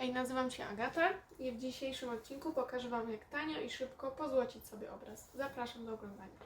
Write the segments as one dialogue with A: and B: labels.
A: Hej, nazywam się Agata i w dzisiejszym odcinku pokażę Wam jak tanio i szybko pozłocić sobie obraz. Zapraszam do oglądania.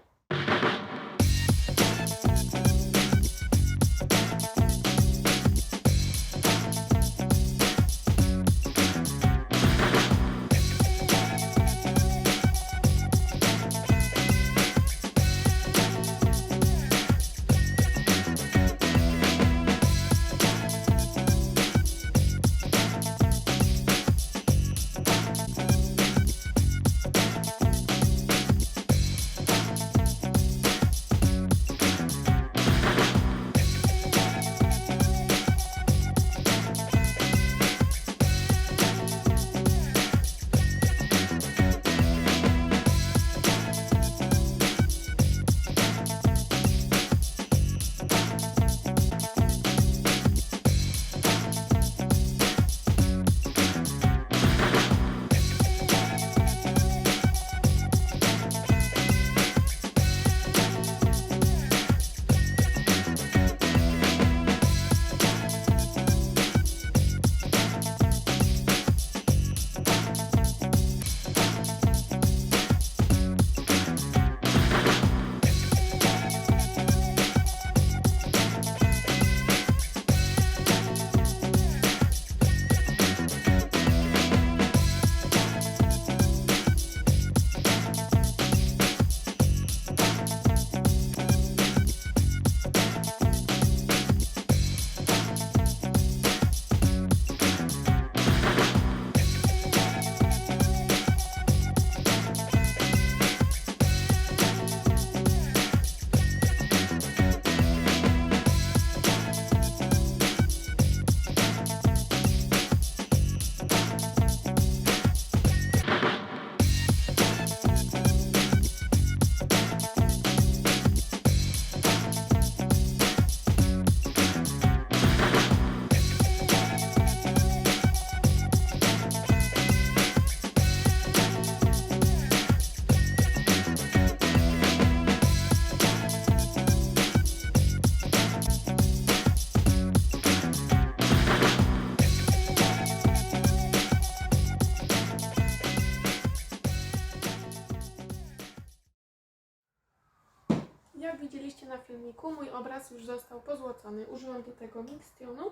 A: Jak widzieliście na filmiku, mój obraz już został pozłocony. Użyłam do tego mixtionu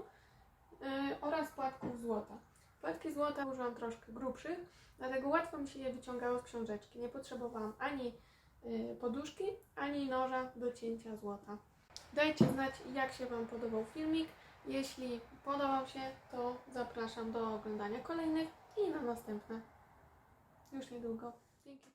A: yy, oraz płatków złota. Płatki złota użyłam troszkę grubszych, dlatego łatwo mi się je wyciągało z książeczki. Nie potrzebowałam ani yy, poduszki, ani noża do cięcia złota. Dajcie znać, jak się Wam podobał filmik. Jeśli podobał się, to zapraszam do oglądania kolejnych i na następne. Już niedługo. Dzięki.